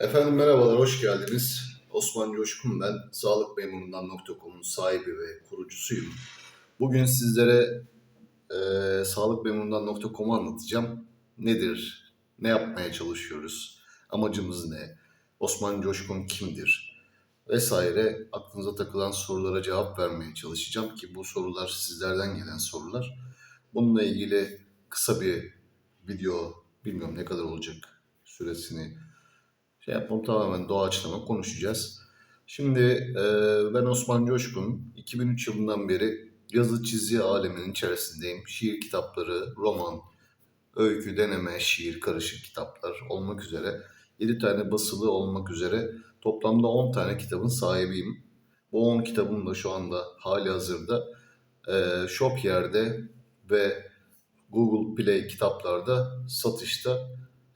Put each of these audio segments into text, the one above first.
Efendim merhabalar, hoş geldiniz. Osman Coşkun ben, sağlıkmemnunundan.com'un sahibi ve kurucusuyum. Bugün sizlere e, sağlıkmemnunundan.com'u anlatacağım. Nedir, ne yapmaya çalışıyoruz, amacımız ne, Osman Coşkun kimdir vesaire aklınıza takılan sorulara cevap vermeye çalışacağım ki bu sorular sizlerden gelen sorular. Bununla ilgili kısa bir video, bilmiyorum ne kadar olacak süresini şey yapmam tamamen doğaçlama konuşacağız. Şimdi e, ben Osman Coşkun. 2003 yılından beri yazı çizi aleminin içerisindeyim. Şiir kitapları, roman, öykü, deneme, şiir, karışık kitaplar olmak üzere 7 tane basılı olmak üzere toplamda 10 tane kitabın sahibiyim. Bu 10 kitabım da şu anda hali hazırda e, Shopier'de ve Google Play kitaplarda satışta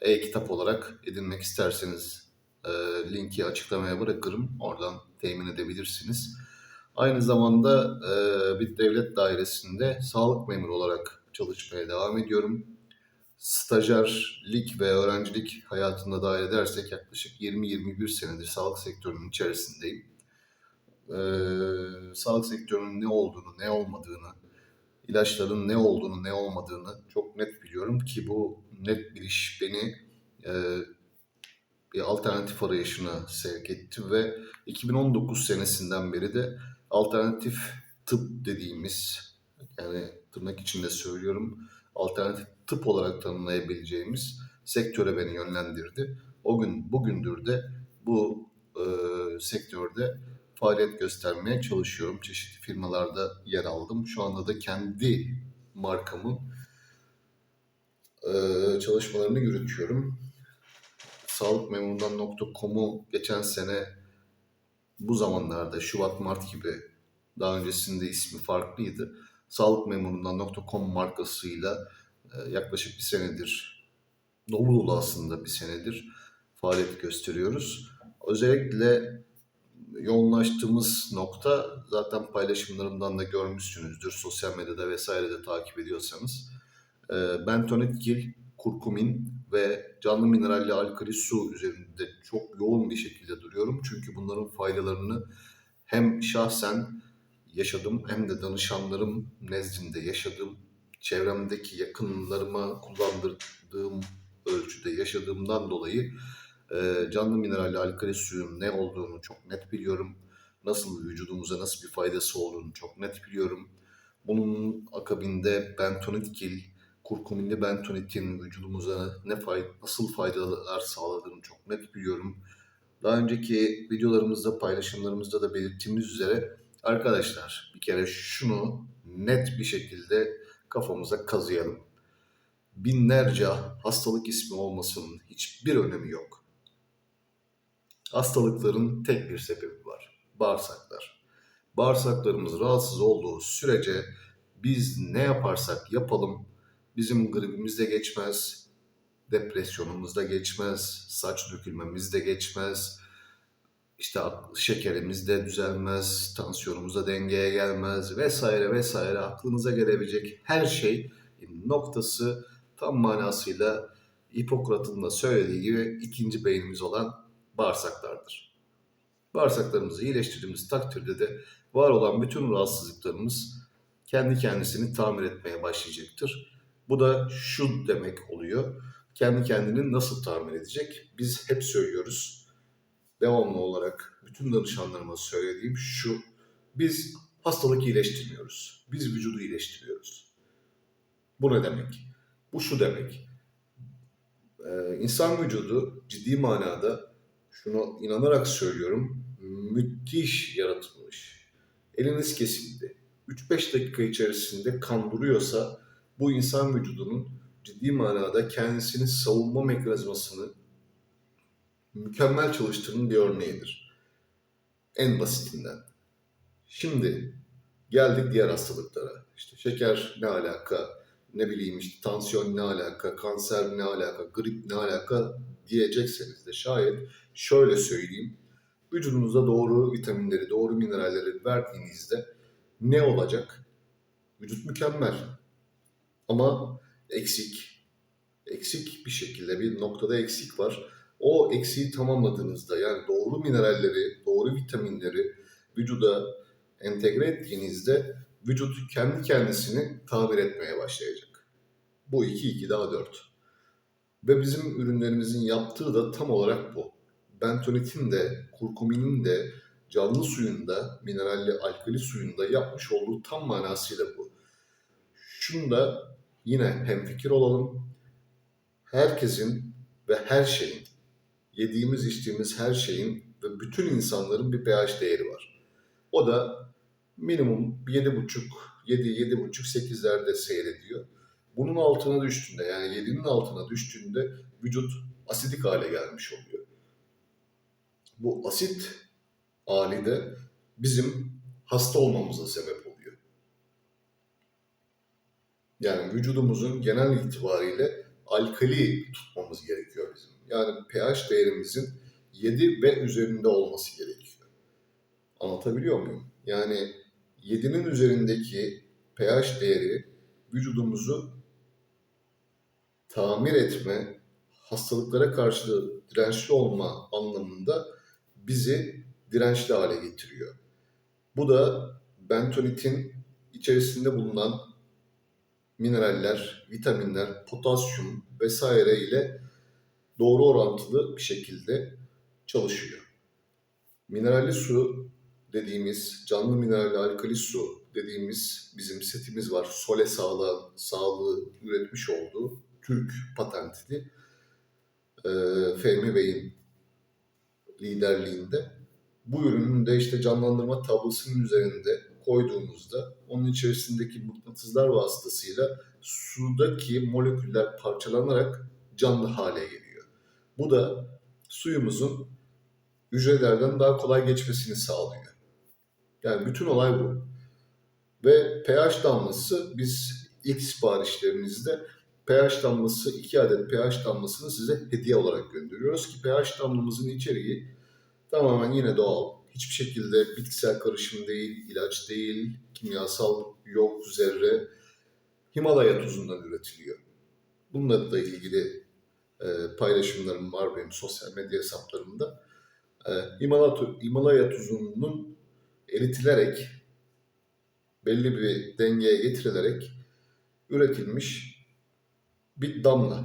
e-kitap olarak edinmek isterseniz e, linki açıklamaya bırakırım. Oradan temin edebilirsiniz. Aynı zamanda e, bir devlet dairesinde sağlık memuru olarak çalışmaya devam ediyorum. Stajyerlik ve öğrencilik hayatında dahil edersek yaklaşık 20-21 senedir sağlık sektörünün içerisindeyim. E, sağlık sektörünün ne olduğunu, ne olmadığını, ilaçların ne olduğunu, ne olmadığını çok net biliyorum ki bu net biliş beni e, bir alternatif arayışına sevk etti ve 2019 senesinden beri de alternatif tıp dediğimiz yani tırnak içinde söylüyorum alternatif tıp olarak tanımlayabileceğimiz sektöre beni yönlendirdi. O gün bugündür de bu e, sektörde faaliyet göstermeye çalışıyorum. Çeşitli firmalarda yer aldım. Şu anda da kendi markamın çalışmalarını yürütüyorum. Sağlıkmemnundan.com'u geçen sene bu zamanlarda Şubat-Mart gibi daha öncesinde ismi farklıydı. Sağlıkmemnundan.com markasıyla yaklaşık bir senedir dolu dolu aslında bir senedir faaliyet gösteriyoruz. Özellikle yoğunlaştığımız nokta zaten paylaşımlarımdan da görmüşsünüzdür. Sosyal medyada vesairede takip ediyorsanız. E, bentonit kurkumin ve canlı mineralli alkali su üzerinde çok yoğun bir şekilde duruyorum. Çünkü bunların faydalarını hem şahsen yaşadım hem de danışanlarım nezdinde yaşadım. Çevremdeki yakınlarıma kullandırdığım ölçüde yaşadığımdan dolayı e, canlı mineralli alkali suyun ne olduğunu çok net biliyorum. Nasıl vücudumuza nasıl bir faydası olduğunu çok net biliyorum. Bunun akabinde bentonitkil, kurkuminli bentonitin vücudumuza ne fayda, nasıl faydalar sağladığını çok net biliyorum. Daha önceki videolarımızda, paylaşımlarımızda da belirttiğimiz üzere arkadaşlar bir kere şunu net bir şekilde kafamıza kazıyalım. Binlerce hastalık ismi olmasının hiçbir önemi yok. Hastalıkların tek bir sebebi var. Bağırsaklar. Bağırsaklarımız rahatsız olduğu sürece biz ne yaparsak yapalım bizim gribimiz de geçmez, depresyonumuz da geçmez, saç dökülmemiz de geçmez, işte şekerimiz de düzelmez, tansiyonumuz da dengeye gelmez vesaire vesaire aklınıza gelebilecek her şey noktası tam manasıyla Hipokrat'ın da söylediği gibi ikinci beynimiz olan bağırsaklardır. Bağırsaklarımızı iyileştirdiğimiz takdirde de var olan bütün rahatsızlıklarımız kendi kendisini tamir etmeye başlayacaktır. Bu da şu demek oluyor. Kendi kendini nasıl tamir edecek? Biz hep söylüyoruz. Devamlı olarak bütün danışanlarıma söylediğim şu. Biz hastalık iyileştirmiyoruz. Biz vücudu iyileştiriyoruz. Bu ne demek? Bu şu demek. Ee, insan vücudu ciddi manada şunu inanarak söylüyorum. Müthiş yaratılmış. Eliniz kesildi. 3-5 dakika içerisinde kan duruyorsa bu insan vücudunun ciddi manada kendisini savunma mekanizmasını mükemmel çalıştığının bir örneğidir. En basitinden. Şimdi geldik diğer hastalıklara. İşte şeker ne alaka, ne bileyim işte tansiyon ne alaka, kanser ne alaka, grip ne alaka diyecekseniz de şayet şöyle söyleyeyim. Vücudunuza doğru vitaminleri, doğru mineralleri verdiğinizde ne olacak? Vücut mükemmel. Ama eksik. Eksik bir şekilde bir noktada eksik var. O eksiği tamamladığınızda yani doğru mineralleri, doğru vitaminleri vücuda entegre ettiğinizde vücut kendi kendisini tamir etmeye başlayacak. Bu 2 2 daha 4. Ve bizim ürünlerimizin yaptığı da tam olarak bu. Bentonitin de, kurkuminin de canlı suyunda, mineralli alkali suyunda yapmış olduğu tam manasıyla bu. Şunu da yine hemfikir olalım. Herkesin ve her şeyin, yediğimiz içtiğimiz her şeyin ve bütün insanların bir pH değeri var. O da minimum 7,5, 7, 7,5, 8'lerde seyrediyor. Bunun altına düştüğünde yani 7'nin altına düştüğünde vücut asidik hale gelmiş oluyor. Bu asit hali de bizim hasta olmamıza sebep oluyor. Yani vücudumuzun genel itibariyle alkali tutmamız gerekiyor bizim. Yani pH değerimizin 7 ve üzerinde olması gerekiyor. Anlatabiliyor muyum? Yani 7'nin üzerindeki pH değeri vücudumuzu tamir etme, hastalıklara karşı dirençli olma anlamında bizi dirençli hale getiriyor. Bu da bentonitin içerisinde bulunan mineraller, vitaminler, potasyum vesaire ile doğru orantılı bir şekilde çalışıyor. Mineralli su dediğimiz, canlı mineralli alkali su dediğimiz bizim setimiz var. Sole Sağlığı, Sağlığı üretmiş olduğu Türk patentli e, Fehmi Bey'in liderliğinde. Bu ürünün de işte canlandırma tablasının üzerinde koyduğumuzda onun içerisindeki mıknatıslar vasıtasıyla sudaki moleküller parçalanarak canlı hale geliyor. Bu da suyumuzun hücrelerden daha kolay geçmesini sağlıyor. Yani bütün olay bu. Ve pH damlası biz ilk siparişlerimizde pH damlası 2 adet pH damlasını size hediye olarak gönderiyoruz ki pH damlamızın içeriği tamamen yine doğal. Hiçbir şekilde bitkisel karışım değil, ilaç değil, kimyasal yok, zerre. Himalaya tuzundan üretiliyor. Bununla da ilgili e, paylaşımlarım var benim sosyal medya hesaplarımda. E, Himalaya, Himalaya tuzunun eritilerek belli bir dengeye getirilerek üretilmiş bir damla.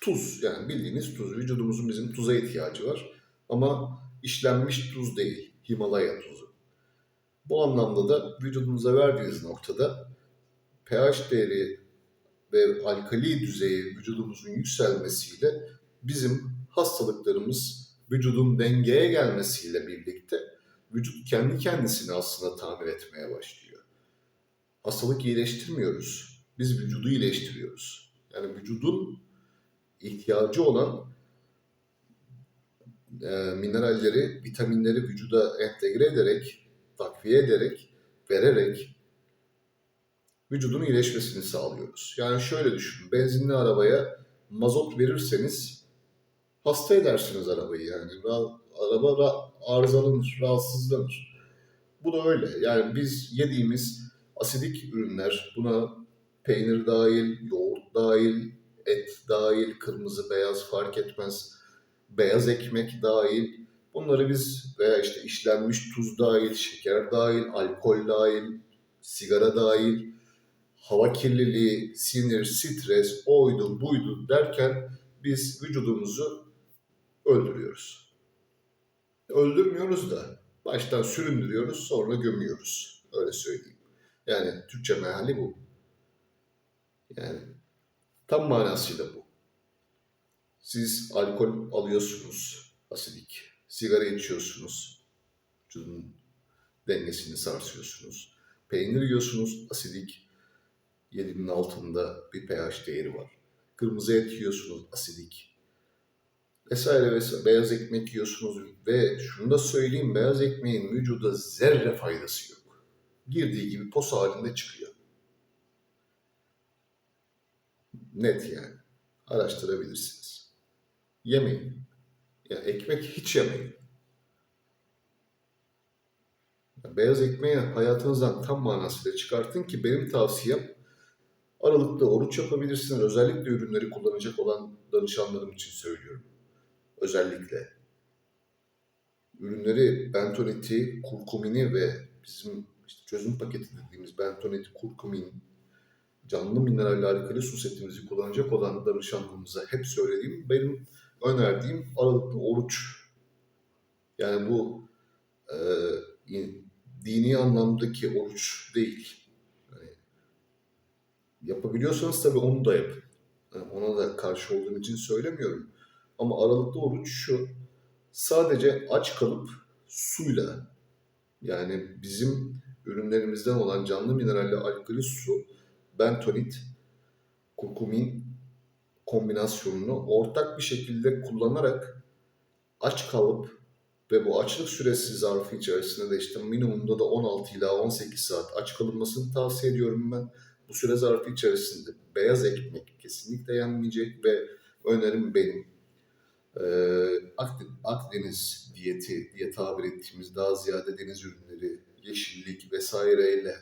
Tuz yani bildiğiniz tuz. Vücudumuzun bizim tuza ihtiyacı var. Ama işlenmiş tuz değil. Himalaya tuzu. Bu anlamda da vücudunuza verdiğiniz noktada pH değeri ve alkali düzeyi vücudumuzun yükselmesiyle bizim hastalıklarımız vücudun dengeye gelmesiyle birlikte vücut kendi kendisini aslında tamir etmeye başlıyor. Hastalık iyileştirmiyoruz. Biz vücudu iyileştiriyoruz. Yani vücudun ihtiyacı olan e, mineralleri, vitaminleri vücuda entegre ederek, takviye ederek, vererek vücudun iyileşmesini sağlıyoruz. Yani şöyle düşünün, benzinli arabaya mazot verirseniz hasta edersiniz arabayı yani. Ra- araba ra- arızalanır, rahatsızlanır. Bu da öyle. Yani biz yediğimiz asidik ürünler, buna peynir dahil, yoğurt dahil, et dahil, kırmızı, beyaz fark etmez, beyaz ekmek dahil, bunları biz veya işte işlenmiş tuz dahil, şeker dahil, alkol dahil, sigara dahil, hava kirliliği, sinir, stres, oydu, buydu derken biz vücudumuzu öldürüyoruz. Öldürmüyoruz da baştan süründürüyoruz sonra gömüyoruz. Öyle söyleyeyim. Yani Türkçe meali bu. Yani tam manasıyla bu. Siz alkol alıyorsunuz, asidik. Sigara içiyorsunuz, vücudun dengesini sarsıyorsunuz. Peynir yiyorsunuz, asidik. Yedinin altında bir pH değeri var. Kırmızı et yiyorsunuz, asidik. Vesaire vesaire. Beyaz ekmek yiyorsunuz ve şunu da söyleyeyim, beyaz ekmeğin vücuda zerre faydası yok. Girdiği gibi pos halinde çıkıyor. Net yani. Araştırabilirsiniz. Yemeyin. Ya ekmek hiç yemeyin. Ya beyaz ekmeği hayatınızdan tam manasıyla çıkartın ki benim tavsiyem aralıkta oruç yapabilirsiniz. Özellikle ürünleri kullanacak olan danışanlarım için söylüyorum. özellikle ürünleri bentoniti, kurkumini ve bizim işte çözüm paketi dediğimiz bentonit, kurkumin, canlı mineralli alkali su setimizi kullanacak olan danışanlığımıza hep söylediğim benim önerdiğim aralıklı oruç. Yani bu e, dini anlamdaki oruç değil. Yani yapabiliyorsanız tabii onu da yapın. Yani ona da karşı olduğum için söylemiyorum. Ama aralıklı oruç şu, sadece aç kalıp suyla yani bizim ürünlerimizden olan canlı mineralli alkali su, bentonit, kurkumin kombinasyonunu ortak bir şekilde kullanarak aç kalıp ve bu açlık süresi zarfı içerisinde de işte minimumda da 16 ila 18 saat aç kalınmasını tavsiye ediyorum ben. Bu süre zarfı içerisinde beyaz ekmek kesinlikle yenmeyecek ve önerim benim ee, Akdeniz diyeti diye tabir ettiğimiz daha ziyade deniz ürünleri, yeşillik vesaireyle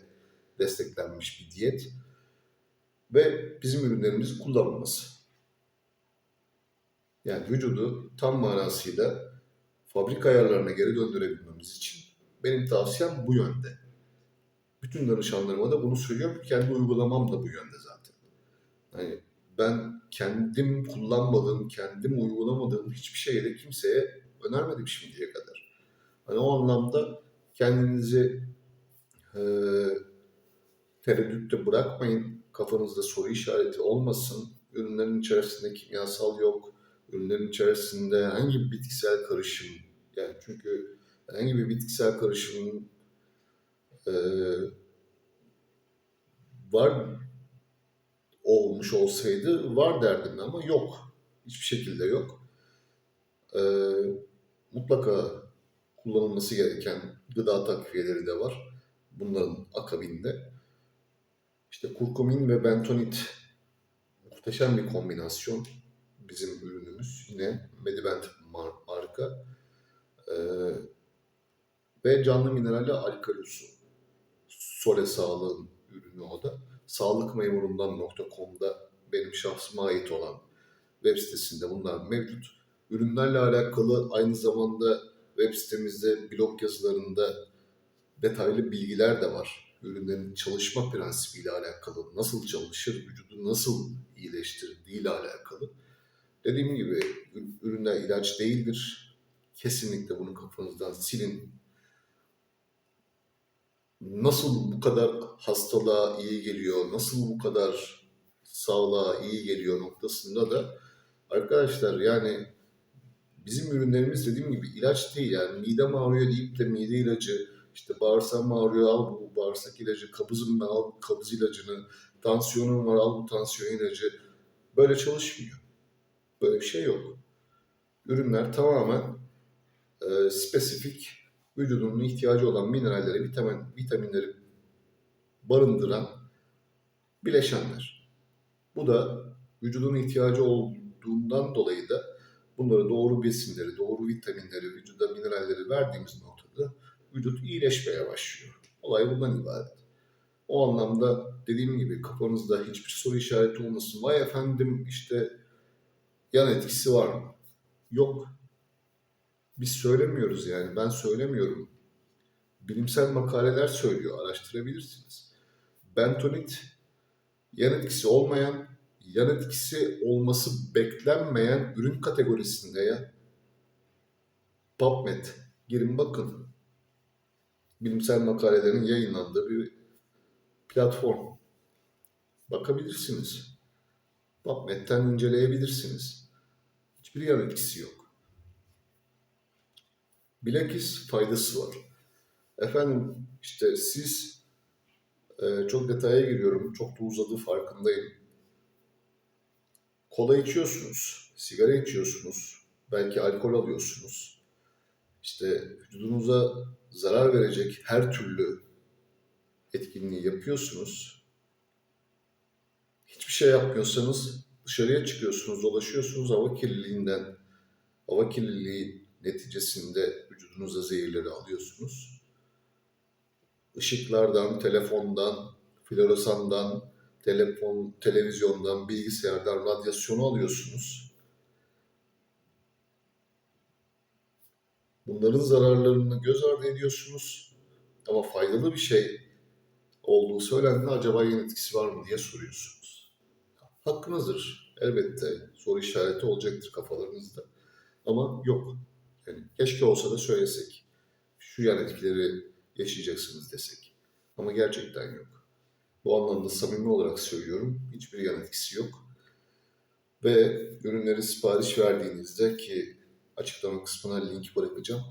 desteklenmiş bir diyet ve bizim ürünlerimizi kullanılması. Yani vücudu tam manasıyla fabrika ayarlarına geri döndürebilmemiz için benim tavsiyem bu yönde. Bütün danışanlarıma da bunu söylüyorum. Kendi uygulamam da bu yönde zaten. Yani ben kendim kullanmadığım, kendim uygulamadığım hiçbir şeyi de kimseye önermedim şimdiye kadar. Hani o anlamda kendinizi e, tereddütte bırakmayın. Kafanızda soru işareti olmasın. Ürünlerin içerisinde kimyasal yok. Ürünlerin içerisinde hangi bir bitkisel karışım yani çünkü herhangi bir bitkisel karışımın e, var olmuş olsaydı var derdim ama yok. Hiçbir şekilde yok. E, mutlaka kullanılması gereken gıda takviyeleri de var. Bunların akabinde. İşte kurkumin ve bentonit muhteşem bir kombinasyon bizim ürünümüz. Yine Medivent marka. Ee, ve canlı mineralli alkali. Sole Sağlığın ürünü o da. Sağlıkmemurundan.com'da benim şahsıma ait olan web sitesinde bunlar mevcut. Ürünlerle alakalı aynı zamanda web sitemizde blog yazılarında detaylı bilgiler de var. Ürünlerin çalışma prensibiyle alakalı, nasıl çalışır, vücudu nasıl iyileştirdiği ile alakalı. Dediğim gibi ürünler ilaç değildir Kesinlikle bunu kafanızdan silin. Nasıl bu kadar hastalığa iyi geliyor, nasıl bu kadar sağlığa iyi geliyor noktasında da arkadaşlar yani bizim ürünlerimiz dediğim gibi ilaç değil yani mide ağrıyor deyip de mide ilacı işte bağırsağım ağrıyor al bu bağırsak ilacı, kabızım ben al bu kabız ilacını, tansiyonum var al bu tansiyon ilacı. Böyle çalışmıyor. Böyle bir şey yok. Ürünler tamamen e, spesifik vücudunun ihtiyacı olan mineralleri, vitamin, vitaminleri barındıran bileşenler. Bu da vücudun ihtiyacı olduğundan dolayı da bunları doğru besinleri, doğru vitaminleri, vücuda mineralleri verdiğimiz noktada vücut iyileşmeye başlıyor. Olay bundan ibaret. O anlamda dediğim gibi kafanızda hiçbir soru işareti olmasın. Vay efendim işte yan etkisi var mı? Yok. Biz söylemiyoruz yani. Ben söylemiyorum. Bilimsel makaleler söylüyor. Araştırabilirsiniz. Bentonit yan etkisi olmayan, yan etkisi olması beklenmeyen ürün kategorisinde ya. PubMed. Girin bakın. Bilimsel makalelerin yayınlandığı bir platform. Bakabilirsiniz. PubMed'den inceleyebilirsiniz. Hiçbir yan etkisi yok. Bilakis faydası var. Efendim işte siz e, çok detaya giriyorum, çok da uzadığı farkındayım. Kola içiyorsunuz, sigara içiyorsunuz, belki alkol alıyorsunuz. İşte vücudunuza zarar verecek her türlü etkinliği yapıyorsunuz. Hiçbir şey yapmıyorsanız dışarıya çıkıyorsunuz, dolaşıyorsunuz hava kirliliğinden, hava kirliliği neticesinde vücudunuza zehirleri alıyorsunuz. Işıklardan, telefondan, floresandan, telefon, televizyondan, bilgisayardan radyasyonu alıyorsunuz. Bunların zararlarını göz ardı ediyorsunuz ama faydalı bir şey olduğu söylendiğinde acaba yan etkisi var mı diye soruyorsunuz. Hakkınızdır. Elbette soru işareti olacaktır kafalarınızda. Ama yok. Yani keşke olsa da söylesek. Şu yan etkileri yaşayacaksınız desek. Ama gerçekten yok. Bu anlamda samimi olarak söylüyorum. Hiçbir yan etkisi yok. Ve ürünleri sipariş verdiğinizde ki açıklama kısmına link bırakacağım.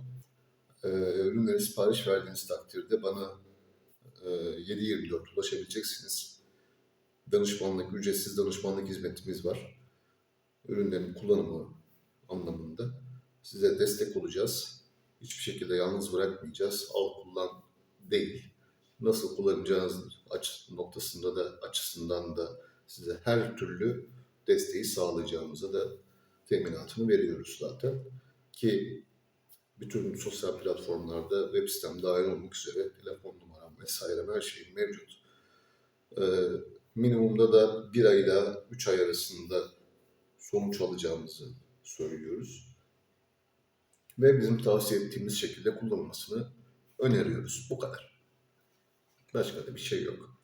Ee, ürünleri sipariş verdiğiniz takdirde bana e, 7-24 ulaşabileceksiniz. Danışmanlık, ücretsiz danışmanlık hizmetimiz var. Ürünlerin kullanımı anlamında size destek olacağız. Hiçbir şekilde yalnız bırakmayacağız. Al kullan değil. Nasıl kullanacağınız noktasında da açısından da size her türlü desteği sağlayacağımıza da teminatını veriyoruz zaten. Ki bütün sosyal platformlarda web sitem dahil olmak üzere telefon numaram vesaire her şeyim mevcut. Ee, minimumda da 1 ay ile 3 ay arasında sonuç alacağımızı söylüyoruz. Ve bizim tavsiye ettiğimiz şekilde kullanılmasını öneriyoruz. Bu kadar. Başka da bir şey yok.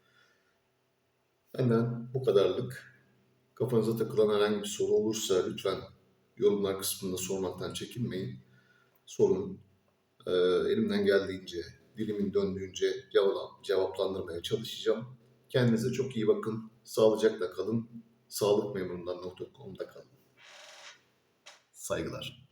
Benden bu kadarlık. Kafanıza takılan herhangi bir soru olursa lütfen yorumlar kısmında sormaktan çekinmeyin. Sorun. Ee, elimden geldiğince, dilimin döndüğünce cevap, cevaplandırmaya çalışacağım. Kendinize çok iyi bakın. Sağlıcakla kalın. Sağlıkmemnundan.com'da kalın. Saygılar.